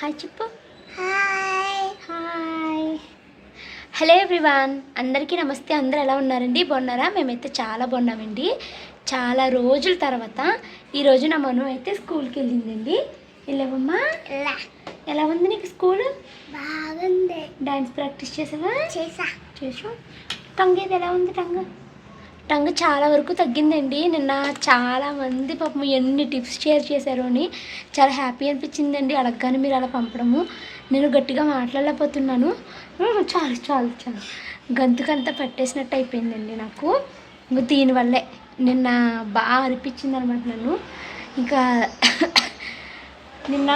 Hi చెప్పు hi hi hello everyone అందరికీ నమస్తే. అందరూ ఎలా ఉన్నారండి? బాగున్నారా? మేమైతే చాలా బాగున్నామండి. చాలా రోజుల తర్వాత ఈరోజు నా మను అయితే స్కూల్కి వెళ్ళిందండి. వెళ్ళావమ్మా? ఎలా? ఉంది నీకు స్కూల్? బాగుంది. డాన్స్ ప్రాక్టీస్ చేసావా? చేసా. చేసాం టంగ్ ఏది ఎలా ఉంది? టంగ్ టంగ్ చాలా వరకు తగ్గిందండి. నిన్న చాలా మంది పాపం ఎన్ని టిప్స్ షేర్ చేశారు అని చాలా హ్యాపీ అనిపించిందండి. అడగగానే మీరు అలా పంపడము. నేను గట్టిగా మాట్లాడలేకపోతున్నాను. చాలు చాలు చాలు. గంతుకంతా పట్టేసినట్టు అయిపోయిందండి నాకు. దీనివల్లే నిన్న బాగా అనిపించింది అనమాట నన్ను. ఇంకా నిన్న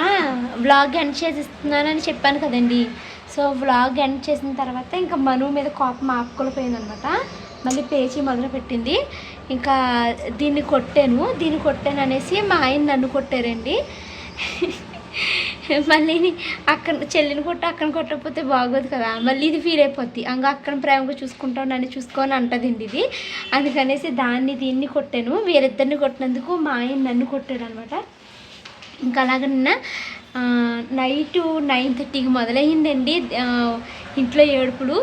వ్లాగ్ ఎండ్ చేసిస్తున్నానని చెప్పాను కదండి. సో వ్లాగ్ ఎండ్ చేసిన తర్వాత ఇంకా మనువు మీద కోపం ఆపుకొలిపోయిందనమాట మళ్ళీ పేచి మొదలు పెట్టింది ఇంకా దీన్ని కొట్టాను. దీన్ని కొట్టాను అనేసి మా ఆయన నన్ను కొట్టారండి. మళ్ళీ అక్కడ చెల్లిని కొట్ట అక్కడ కొట్టకపోతే బాగోదు కదా. మళ్ళీ ఇది ఫీల్ అయిపోద్ది. అంగా అక్కడ ప్రేమగా చూసుకుంటావు నన్ను చూసుకొని అంటదండి ఇది. అందుకనేసి దాన్ని దీన్ని కొట్టాను. వీరిద్దరిని కొట్టినందుకు మా ఆయన నన్ను కొట్టాడు అనమాట ఇంకా అలాగ నిన్న నైట్ నైన్ థర్టీకి మొదలయ్యిందండి ఇంట్లో ఏడుపులు.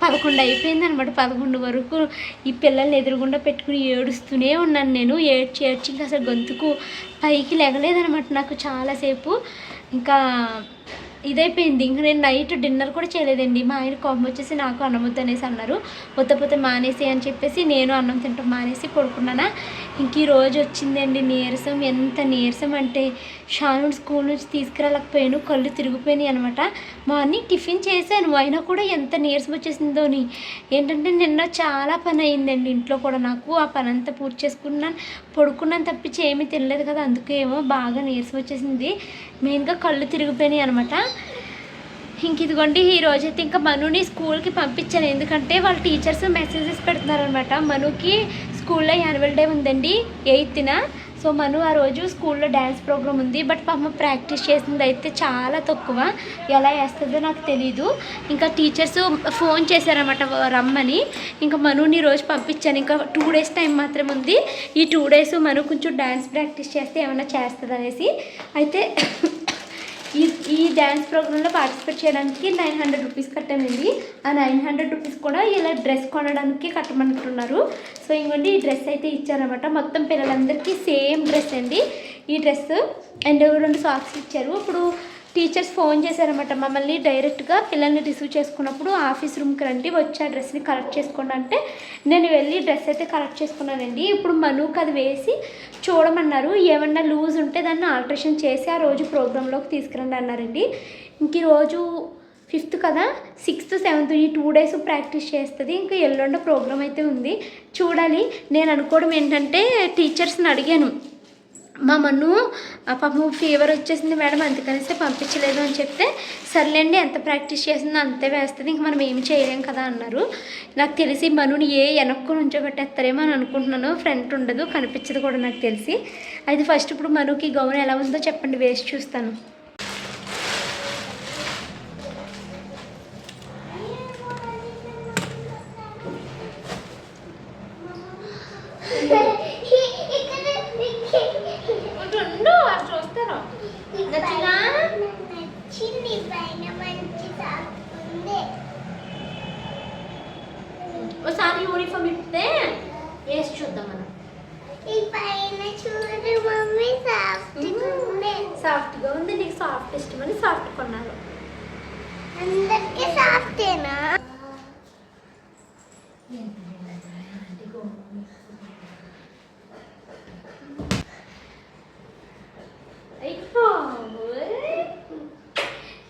పదకొండు అయిపోయింది అనమాట పదకొండు వరకు ఈ పిల్లల్ని ఎదురుగుండా పెట్టుకుని ఏడుస్తూనే ఉన్నాను నేను. ఏడ్చి ఏడ్చి ఇంకా అసలు గొంతుకు పైకి లేగలేదనమాట నాకు చాలాసేపు. ఇంకా ఇదైపోయింది. ఇంక నేను నైట్ డిన్నర్ కూడా చేయలేదండి. మా ఆయన కోపం వచ్చేసి నాకు అన్నం వద్దనేసి అన్నారు. పొద్దు మానేసి అని చెప్పేసి నేను అన్నం తింటాం మానేసి పడుకున్నానా. ఇంక ఈ రోజు వచ్చిందండి నీరసం. ఎంత నీరసం అంటే షాను స్కూల్ నుంచి తీసుకురాలేకపోయాను. కళ్ళు తిరిగిపోయినాయి అనమాట మార్నింగ్ టిఫిన్ చేశాను. అయినా కూడా ఎంత నీరసం వచ్చేసిందోని ఏంటంటే నిన్న చాలా పని అయిందండి ఇంట్లో కూడా నాకు. ఆ పని అంతా పూర్తి చేసుకున్నాను. పడుకున్నాను తప్పించి ఏమీ తినలేదు కదా. అందుకేమో బాగా నీరసం వచ్చేసింది. మెయిన్గా కళ్ళు తిరిగిపోయినాయి అనమాట ఇంక ఇదిగోండి ఈ రోజైతే ఇంకా మనుని స్కూల్కి పంపించాను. ఎందుకంటే వాళ్ళ టీచర్స్ మెసేజెస్ పెడుతున్నారనమాట మనుకి స్కూల్లో యాన్యువల్ డే ఉందండి ఎయిత్న. సో మను ఆ రోజు స్కూల్లో డ్యాన్స్ ప్రోగ్రామ్ ఉంది బట్ పాప ప్రాక్టీస్ చేసింది అయితే చాలా తక్కువ. ఎలా వేస్తుందో నాకు తెలీదు. ఇంకా టీచర్స్ ఫోన్ చేశారనమాట రమ్మని. ఇంకా మనుని రోజు పంపించాను. ఇంకా టూ డేస్ టైం మాత్రం ఉంది. ఈ టూ డేస్ మను కొంచెం డ్యాన్స్ ప్రాక్టీస్ చేస్తే ఏమైనా చేస్తుంది అనేసి అయితే ఈ ఈ డ్యాన్స్ ప్రోగ్రాంలో పార్టిసిపేట్ చేయడానికి నైన్ హండ్రెడ్ రూపీస్ కట్టానండి ఆ నైన్ హండ్రెడ్ రూపీస్ కూడా ఇలా డ్రెస్ కొనడానికి కట్టమంటున్నారు. సో ఇంకోండి ఈ డ్రెస్ అయితే ఇచ్చారనమాట మొత్తం పిల్లలందరికీ సేమ్ డ్రెస్ అండి. ఈ డ్రెస్ అండ్ రెండు సాక్స్ ఇచ్చారు. ఇప్పుడు టీచర్స్ ఫోన్ చేశారనమాట మమ్మల్ని డైరెక్ట్గా పిల్లల్ని రిసీవ్ చేసుకున్నప్పుడు ఆఫీస్ రూమ్కి రండి వచ్చి ఆ డ్రెస్ని కలెక్ట్ చేసుకోండి అంటే నేను వెళ్ళి డ్రెస్ అయితే కలెక్ట్ చేసుకున్నానండి. ఇప్పుడు మనుకు అది వేసి చూడమన్నారు. ఏమన్నా లూజ్ ఉంటే దాన్ని ఆల్ట్రేషన్ చేసి ఆ రోజు ప్రోగ్రాంలోకి తీసుకురండి అన్నారండి. ఇంక ఈరోజు రోజు ఫిఫ్త్ కదా సిక్స్త్ సెవెంత్ ఈ టూ డేస్ ప్రాక్టీస్ చేస్తుంది. ఇంకా ఎల్లుండ ప్రోగ్రామ్ అయితే ఉంది. చూడాలి. నేను అనుకోవడం ఏంటంటే టీచర్స్ని అడిగాను. మా మన్ను పాపం ఫీవర్ వచ్చేసింది మేడం అందుకనేసి పంపించలేదు అని చెప్తే సర్లేండి ఎంత ప్రాక్టీస్ చేసిందో అంతే వేస్తుంది ఇంక మనం ఏమి చేయలేం కదా అన్నారు. నాకు తెలిసి మనుని ఏ వెనక్కు నుంచో పెట్టేస్తారేమో అని అనుకుంటున్నాను ఫ్రంట్ ఉండదు కనిపించదు కూడా నాకు తెలిసి. అయితే ఫస్ట్ ఇప్పుడు మనుకి గౌన్ ఎలా ఉందో చెప్పండి వేసి చూస్తాను. నచ్చింది పైన మంచి సాక్ ఉంది ఒకసారి యూనిఫామ్ ఇస్తే వేసి చూద్దాం మనం. ఈ పైన చూడు మమ్మీ సాఫ్ట్ ఉంది సాఫ్ట్గా ఉంది. నీకు సాఫ్ట్ ఇష్టమని సాఫ్ట్ కొన్నారు అందరికి సాఫ్టేనా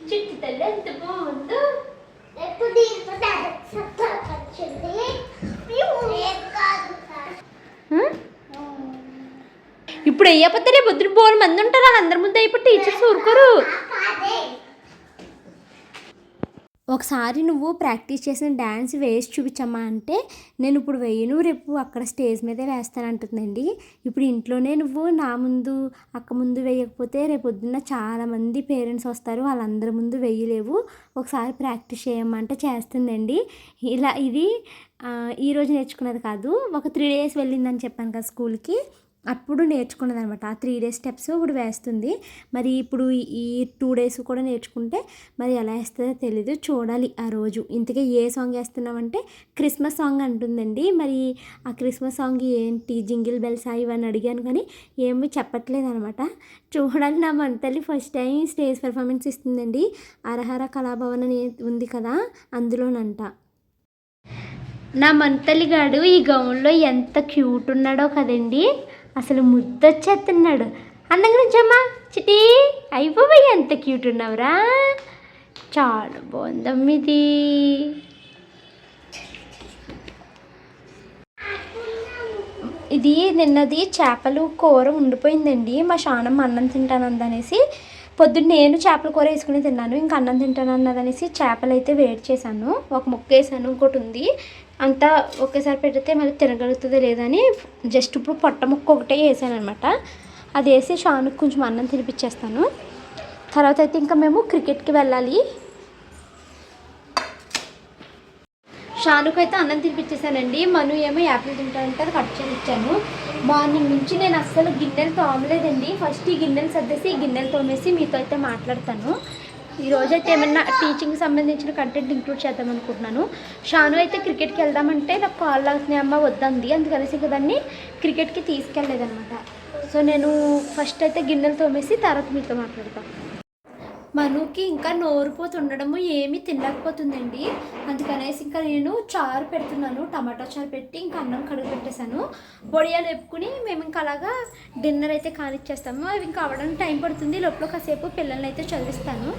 చిట్టి తల్లి ఎంత బాగుందో ఎప్పుడు దీంట్లో సత్తా వచ్చింది లేదు కాదు సార్ ఇప్పుడు అయ్యపోతే రేపు పొద్దున బోల్ మంది ఉంటారు అందరి ముందు అయిపోయి టీచర్స్ ఊరుకోరు. ఒకసారి నువ్వు ప్రాక్టీస్ చేసిన డ్యాన్స్ వేసి చూపించమ్మా అంటే నేను ఇప్పుడు వేయను రేపు అక్కడ స్టేజ్ మీదే వేస్తానంటుందండి. ఇప్పుడు ఇంట్లోనే నువ్వు నా ముందు అక్క ముందు వేయకపోతే రేపు పొద్దున్న చాలామంది పేరెంట్స్ వస్తారు వాళ్ళందరి ముందు వేయలేవు. ఒకసారి ప్రాక్టీస్ చేయమంటే చేస్తుందండి. ఇలా ఇది ఈరోజు నేర్చుకున్నది కాదు. ఒక త్రీ డేస్ వెళ్ళిందని చెప్పాను కదా స్కూల్కి. అప్పుడు నేర్చుకున్నది అనమాట ఆ త్రీ డేస్ స్టెప్స్ ఇప్పుడు వేస్తుంది. మరి ఇప్పుడు ఈ టూ డేస్ కూడా నేర్చుకుంటే మరి ఎలా వేస్తుందో తెలీదు. చూడాలి ఆ రోజు. ఇంతకే ఏ సాంగ్ వేస్తున్నామంటే క్రిస్మస్ సాంగ్ అంటుందండి. మరి ఆ క్రిస్మస్ సాంగ్ ఏంటి? జింగిల్ బెల్స్ ఇవన్నీ అడిగాను కానీ ఏమీ చెప్పట్లేదు అనమాట చూడాలి నా మంతల్లి ఫస్ట్ టైం స్టేజ్ పెర్ఫార్మెన్స్ ఇస్తుందండి. అరహర కళాభవన్ అని ఉంది కదా అందులోనంట. నా మంతలిగాడు ఈ గౌన్లో ఎంత క్యూట్ ఉన్నాడో కదండి. అసలు ముద్దొచ్చేస్తున్నాడు అందంగా నుంచమ్మా చిటి అయిపోయి ఎంత క్యూట్ ఉన్నావురా. చాలా బాగుందమ్మ ఇది ఇది నిన్నది చేపలు కూర ఉండిపోయిందండి. మా శానం అన్నం తింటానందనేసి పొద్దున్న నేను చేపల కూర వేసుకుని తిన్నాను ఇంకా అన్నం తింటాను అన్నదనేసి చేపలు అయితే వేడి చేశాను. ఒక ముక్క వేసాను ఇంకోటి ఉంది. అంతా ఒకేసారి పెడితే మళ్ళీ తినగలుగుతుందో లేదని జస్ట్ ఇప్పుడు పొట్ట ముక్క ఒకటే వేసాను అనమాట అది వేసి షానుకు కొంచెం అన్నం తినిపించేస్తాను. తర్వాత అయితే ఇంకా మేము క్రికెట్కి వెళ్ళాలి. షానుకు అయితే అన్నం తినిపించేసానండి. మను ఏమో యాపిల్ తింటానంటే అది కట్ చేసి ఇచ్చాను మార్నింగ్ నుంచి నేను అస్సలు గిన్నెలు తోమలేదండి. ఫస్ట్ ఈ గిన్నెలు సర్దేసి ఈ గిన్నెలు తోమేసి మీతో అయితే మాట్లాడతాను. ఈరోజు అయితే ఏమన్నా టీచింగ్ సంబంధించిన కంటెంట్ ఇంక్లూడ్ చేద్దాం అనుకుంటున్నాను. షాను అయితే క్రికెట్కి వెళ్దామంటే నాకు కాల్ లాగుతున్నాయి అమ్మ వద్దంది. అందుకనేసి ఇంకా దాన్ని క్రికెట్కి తీసుకెళ్ళలేదన్నమాట. సో నేను ఫస్ట్ అయితే గిన్నెలు తోమేసి తర్వాత మీతో మాట్లాడతాను మనుకి ఇంకా నోరుపోతుండడము ఏమీ తినలేకపోతుందండి. అందుకనేసి ఇంకా నేను చారు పెడుతున్నాను టమాటా చారు పెట్టి ఇంకా అన్నం కడుగు పెట్టేశాను. బొడియాలు వేపుకుని మేము ఇంకా అలాగా డిన్నర్ అయితే కానిచ్చేస్తాము అవి ఇంకా అవ్వడానికి టైం పడుతుంది. లోపల కాసేపు పిల్లల్ని అయితే చదివిస్తాను.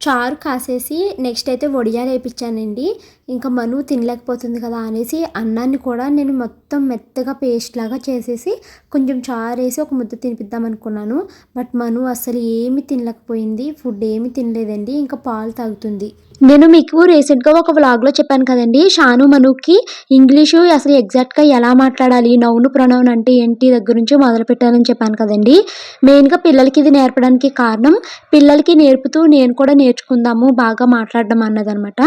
చారు కాసేసి నెక్స్ట్ అయితే వడియాలు వేయించానండి ఇంకా మను తినలేకపోతుంది కదా అనేసి అన్నాన్ని కూడా నేను మొత్తం మెత్తగా పేస్ట్ లాగా చేసేసి కొంచెం చారు వేసి ఒక ముద్ద తినిపిద్దాం అనుకున్నాను. బట్ మను అసలు ఏమి తినలేకపోయింది. ఫుడ్ ఏమి తినలేదండి. ఇంకా పాలు తాగుతుంది. నేను మీకు రీసెంట్గా ఒక వ్లాగ్లో చెప్పాను కదండి. షాను మనుకి ఇంగ్లీషు అసలు ఎగ్జాక్ట్గా ఎలా మాట్లాడాలి నౌను ప్రొనౌన్ అంటే ఏంటి దగ్గర నుంచి మొదలు పెట్టాలని చెప్పాను కదండి. మెయిన్గా పిల్లలకి ఇది నేర్పడానికి కారణం పిల్లలకి నేర్పుతూ నేను కూడా నేర్చుకుందాము బాగా మాట్లాడడం అన్నదనమాట.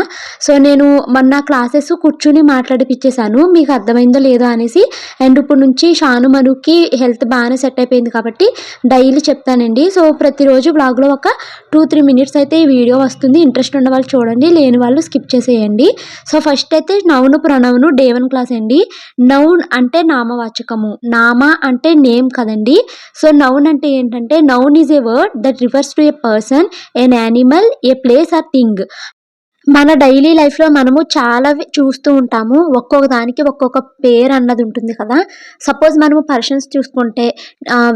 సో నేను మొన్న క్లాసెస్ కూర్చుని మాట్లాడిపించేశాను మీకు అర్థమైందో లేదో అనేసి. అండ్ ఇప్పుడు నుంచి షాను మనుకి హెల్త్ బాగానే సెట్ అయిపోయింది కాబట్టి డైలీ చెప్తానండి. సో ప్రతిరోజు బ్లాగ్లో ఒక టూ త్రీ మినిట్స్ అయితే ఈ వీడియో వస్తుంది. ఇంట్రెస్ట్ ఉన్న వాళ్ళు చూడండి లేని వాళ్ళు స్కిప్ చేసేయండి. సో ఫస్ట్ అయితే నౌను ప్రణవ్ను డే వన్ క్లాస్ అండి. నౌన్ అంటే నామవాచకము. నామ అంటే నేమ్ కదండి. సో నౌన్ అంటే ఏంటంటే noun is a word that refers to a person an animal a place or thing. మన డైలీ లైఫ్లో మనము చాలా చూస్తూ ఉంటాము. ఒక్కొక్క దానికి ఒక్కొక్క పేరు అన్నది ఉంటుంది కదా. సపోజ్ మనము పర్సన్స్ చూసుకుంటే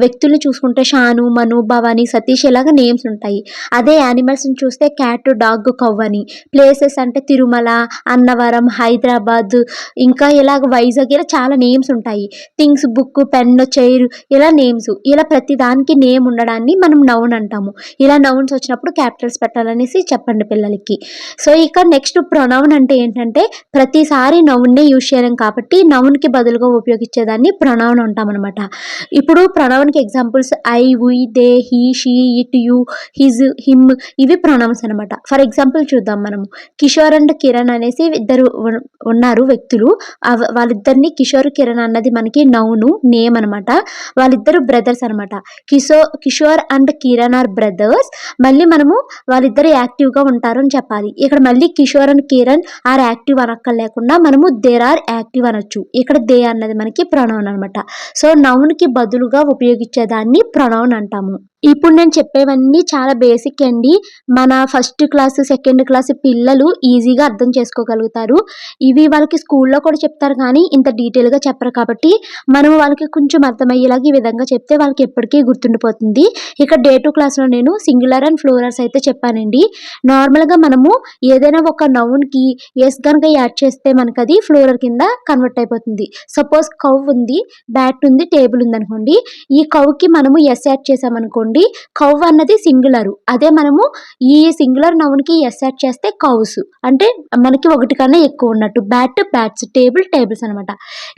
వ్యక్తుల్ని చూసుకుంటే షాను మను భవాని సతీష్ ఇలాగ నేమ్స్ ఉంటాయి. అదే యానిమల్స్ని చూస్తే క్యాట్ డాగ్ కవ్వని. ప్లేసెస్ అంటే తిరుమల అన్నవరం హైదరాబాద్ ఇంకా ఇలాగ వైజాగ్ ఇలా చాలా నేమ్స్ ఉంటాయి. థింగ్స్ బుక్ పెన్ చైర్ ఇలా నేమ్స్. ఇలా ప్రతి దానికి నేమ్ ఉండడాన్ని మనం నౌన్ అంటాము. ఇలా నౌన్స్ వచ్చినప్పుడు క్యాపిటల్స్ పెట్టాలనేసి చెప్పండి పిల్లలకి. సో ఇక నెక్స్ట్ ప్రొనౌన్ అంటే ఏంటంటే ప్రతిసారి నౌన్నే యూజ్ చేయలేం కాబట్టి నౌన్కి బదులుగా ఉపయోగించేదాన్ని ప్రొనౌన్ అంటాం అనమాట ఇప్పుడు ప్రొనౌన్కి examples I we they he she it you his him ఇవి ప్రొనౌన్స్ అనమాట ఫర్ ఎగ్జాంపుల్ చూద్దాం మనము. కిషోర్ అండ్ కిరణ్ అనేసి ఇద్దరు ఉన్నారు వ్యక్తులు. వాళ్ళిద్దరిని కిషోర్ కిరణ్ అన్నది మనకి నౌను నేమ్ అనమాట వాళ్ళిద్దరు బ్రదర్స్ అనమాట Kisho Kishore and Kiran are brothers. మళ్ళీ మనము వాళ్ళిద్దరు యాక్టివ్గా ఉంటారు అని చెప్పాలి. ఇక్కడ మళ్ళీ Kishore and Kiran are active అనక్కర్లేకుండా మనము దేర్ ఆర్ యాక్టివ్ అనొచ్చు. ఇక్కడ దే అన్నది మనకి ప్రొనౌన్ అనమాట సో నౌన్కి బదులుగా ఉపయోగించేదాన్ని ప్రొనౌన్ అంటాము. ఇప్పుడు నేను చెప్పేవన్నీ చాలా బేసిక్ అండి. మన ఫస్ట్ క్లాస్ సెకండ్ క్లాస్ పిల్లలు ఈజీగా అర్థం చేసుకోగలుగుతారు. ఇవి వాళ్ళకి స్కూల్లో కూడా చెప్తారు కానీ ఇంత డీటెయిల్గా చెప్పరు కాబట్టి మనం వాళ్ళకి కొంచెం అర్థమయ్యేలాగా ఈ విధంగా చెప్తే వాళ్ళకి ఎప్పటికీ గుర్తుండిపోతుంది. ఇక డే టూ క్లాస్లో నేను సింగులర్ అండ్ ఫ్లోరర్స్ అయితే చెప్పానండి. నార్మల్గా మనము ఏదైనా ఒక నౌన్కి ఎస్ కనుక యాడ్ చేస్తే మనకు అది ఫ్లోరర్ కింద కన్వర్ట్ అయిపోతుంది. సపోజ్ కవ్ ఉంది బ్యాట్ ఉంది టేబుల్ ఉంది అనుకోండి. ఈ కవ్కి మనము ఎస్ యాడ్ చేసామనుకోండి అనుకోండి కౌ అన్నది సింగులర్. అదే మనము ఈ సింగులర్ నౌన్కి ఎస్ యాడ్ చేస్తే కౌస్ అంటే మనకి ఒకటి కన్నా ఎక్కువ ఉన్నట్టు. బ్యాట్ బ్యాట్స్ టేబుల్ టేబుల్స్ అనమాట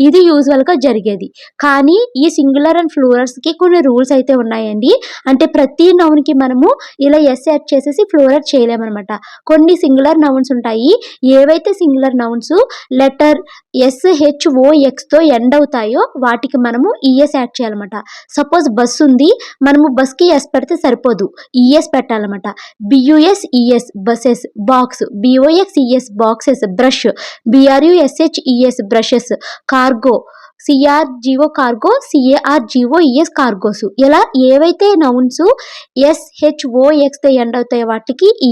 ఇది యూజువల్గా జరిగేది. కానీ ఈ సింగులర్ అండ్ ఫ్లోరర్స్కి కొన్ని రూల్స్ అయితే ఉన్నాయండి. అంటే ప్రతి నౌన్కి మనము ఇలా ఎస్ యాడ్ చేసేసి ఫ్లోరర్ చేయలేమన్నమాట. కొన్ని సింగులర్ నౌన్స్ ఉంటాయి. ఏవైతే singular nouns letter S H O ఎక్స్తో end అవుతాయో వాటికి మనము ఈఎస్ యాడ్ చేయాలన్నమాట. సపోజ్ బస్ ఉంది మనము బస్కి ఎస్ పెడితే సరిపోదు. ఈఎస్ పెట్టాలన్నమాట. B U S ES buses box B O X ES boxes brush B R U S H ES brushes cargo C R G O cargo C A R G O ES cargos ఇలా ఏవైతే nouns S H O end అవుతాయో వాటికి ఈ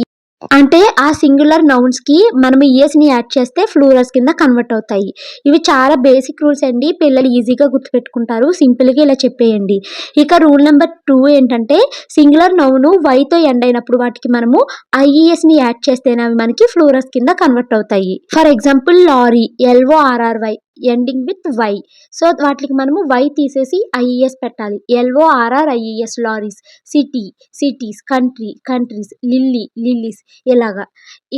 అంటే ఆ singular నౌన్స్కి మనం ఈఎస్ని add చేస్తే ఫ్లూరల్స్ కింద కన్వర్ట్ అవుతాయి. ఇవి చాలా బేసిక్ రూల్స్ అండి. పిల్లలు ఈజీగా గుర్తుపెట్టుకుంటారు. సింపుల్గా ఇలా చెప్పేయండి. ఇక రూల్ నెంబర్ టూ ఏంటంటే సింగులర్ నౌను వైతో ఎండ్ అయినప్పుడు వాటికి మనము ఐఈఎస్ e ని యాడ్ చేస్తేనే అవి మనకి ఫ్లూరల్స్ కింద కన్వర్ట్ అవుతాయి. For example lorry L O R R Y ending with Y so వాటికి మనము వై తీసేసి ఐఈఎస్ పెట్టాలి. L O R R I E S lorries city cities country countries lily lilies ఇలాగా.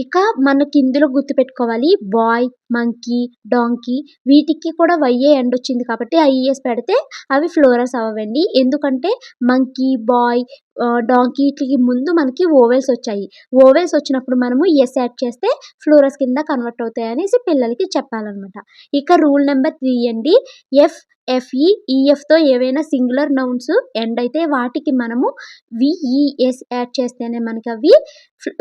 ఇక మనకి ఇందులో గుర్తుపెట్టుకోవాలి బాయ్ మంకీ డాంకీ వీటికి కూడా వైఏ ఎండ్ వచ్చింది కాబట్టి ఐఈఎస్ పెడితే అవి ఫ్లోరస్ అవ్వండి ఎందుకంటే మంకీ బాయ్ డాంకీ వీటికి ముందు మనకి ఓవెల్స్ వచ్చాయి. ఓవెల్స్ వచ్చినప్పుడు మనము ఎస్ యాడ్ చేస్తే ఫ్లోరస్ కింద కన్వర్ట్ అవుతాయి అనేసి పిల్లలకి చెప్పాలన్నమాట. ఇక రూల్ నెంబర్ త్రీ అండి. ఎఫ్ ఎఫ్ఈ ఈఎఫ్తో ఏవైనా సింగులర్ నౌన్స్ ఎండ్ అయితే వాటికి మనము విఈఎస్ యాడ్ e, చేస్తేనే మనకి అవి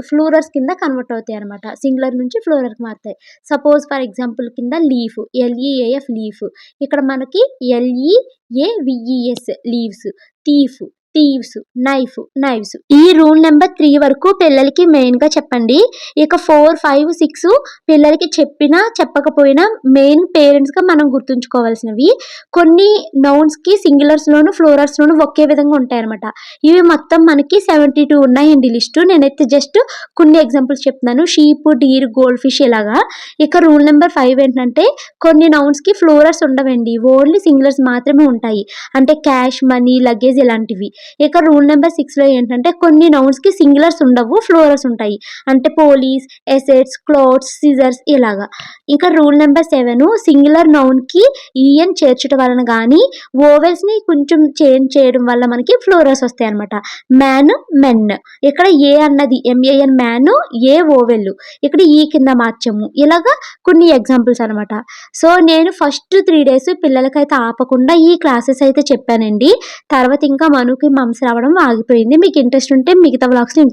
ఫ్లూరర్స్ కింద కన్వర్ట్ అవుతాయి అనమాట సింగులర్ నుంచి ఫ్లోరర్కి మారుతాయి. సపోజ్ ఫర్ ఎగ్జాంపుల్ కింద leaf L E A F leaf ఇక్కడ మనకి L E A V E S leaves thief thieves knife knives ఈ రూల్ నెంబర్ త్రీ వరకు పిల్లలకి మెయిన్గా చెప్పండి. ఇక ఫోర్ ఫైవ్ సిక్స్ పిల్లలకి చెప్పినా చెప్పకపోయినా మెయిన్ పేరెంట్స్గా మనం గుర్తుంచుకోవాల్సినవి. కొన్ని నౌన్స్కి సింగులర్స్లోను ఫ్లోరర్స్లోను ఒకే విధంగా ఉంటాయన్నమాట. ఇవి మొత్తం మనకి సెవెంటీ టూ ఉన్నాయండి లిస్టు నేనైతే జస్ట్ కొన్ని ఎగ్జాంపుల్స్ చెప్తున్నాను. షీప్ డీర్ గోల్డ్ ఫిష్ ఇలాగా. ఇక రూల్ నెంబర్ ఫైవ్ ఏంటంటే కొన్ని నౌన్స్కి ఫ్లోరర్స్ ఉండవండి. ఓన్లీ సింగులర్స్ మాత్రమే ఉంటాయి. అంటే క్యాష్ మనీ లగేజ్ ఇలాంటివి. ఇక రూల్ నెంబర్ సిక్స్లో ఏంటంటే కొన్ని నౌన్స్కి సింగులర్స్ ఉండవు ఫ్లోరల్స్ ఉంటాయి. అంటే పోలీస్ ఎసెట్స్ క్లోత్స్ సిజర్స్ ఇలాగా. ఇంకా రూల్ నెంబర్ సెవెన్ సింగులర్ నౌన్కి ఈఎన్ చేర్చడం వలన కానీ ఓవెల్స్ని కొంచెం చేంజ్ చేయడం వల్ల మనకి ఫ్లోరస్ వస్తాయి అనమాట మ్యాన్ మెన్ ఇక్కడ ఏ అన్నది ఎంఏఎన్ మ్యాన్ ఏ ఓవెల్ ఇక్కడ ఈ కింద మార్చము. ఇలాగా కొన్ని ఎగ్జాంపుల్స్ అనమాట సో నేను ఫస్ట్ త్రీ డేస్ పిల్లలకైతే ఆపకుండా ఈ క్లాసెస్ అయితే చెప్పానండి. తర్వాత ఇంకా మనుకి మమ్స్ రావడం ఆగిపోయింది. మీకు ఇంట్రెస్ట్ ఉంటే మిగతా వ్లాగ్స్ని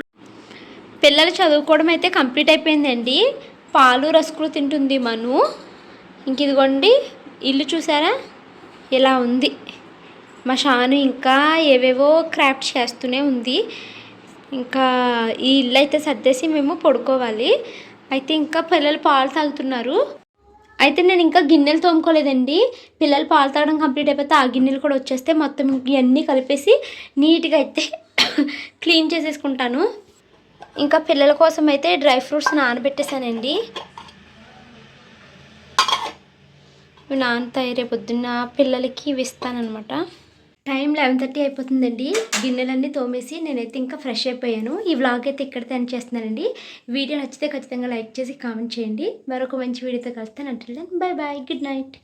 పిల్లలు చదువుకోవడం అయితే కంప్లీట్ అయిపోయిందండి. పాలు రసుకులు తింటుంది మను. ఇంక ఇదిగోండి ఇల్లు చూసారా? ఇలా ఉంది. మా షాను ఇంకా ఏవేవో క్రాఫ్ట్ చేస్తూనే ఉంది. ఇంకా ఈ ఇల్లు అయితే సర్దేసి మేము పడుకోవాలి. అయితే ఇంకా పిల్లలు పాలు తాగుతున్నారు. అయితే నేను ఇంకా గిన్నెలు తోముకోలేదండి. పిల్లలు పాలు తాగడం కంప్లీట్ అయిపోతే ఆ గిన్నెలు కూడా వచ్చేస్తే మొత్తం ఇవన్నీ కలిపేసి నీట్గా అయితే క్లీన్ చేసేసుకుంటాను. ఇంకా పిల్లల కోసం అయితే డ్రై ఫ్రూట్స్ నానబెట్టేశానండి ఇవి నానతాయి రేపు పొద్దున్న పిల్లలకి ఇవి ఇస్తానమాట టైం లెవెన్ థర్టీ అయిపోతుందండి. గిన్నెలన్నీ తోమేసి నేనైతే ఇంకా ఫ్రెష్ అయిపోయాను. ఈ వ్లాగ్ అయితే ఇక్కడ తయారు చేస్తున్నానండి. వీడియో నచ్చితే ఖచ్చితంగా లైక్ చేసి కామెంట్ చేయండి. మరొక మంచి వీడియోతో కలుస్తాను. అంటే బై బాయ్ గుడ్ నైట్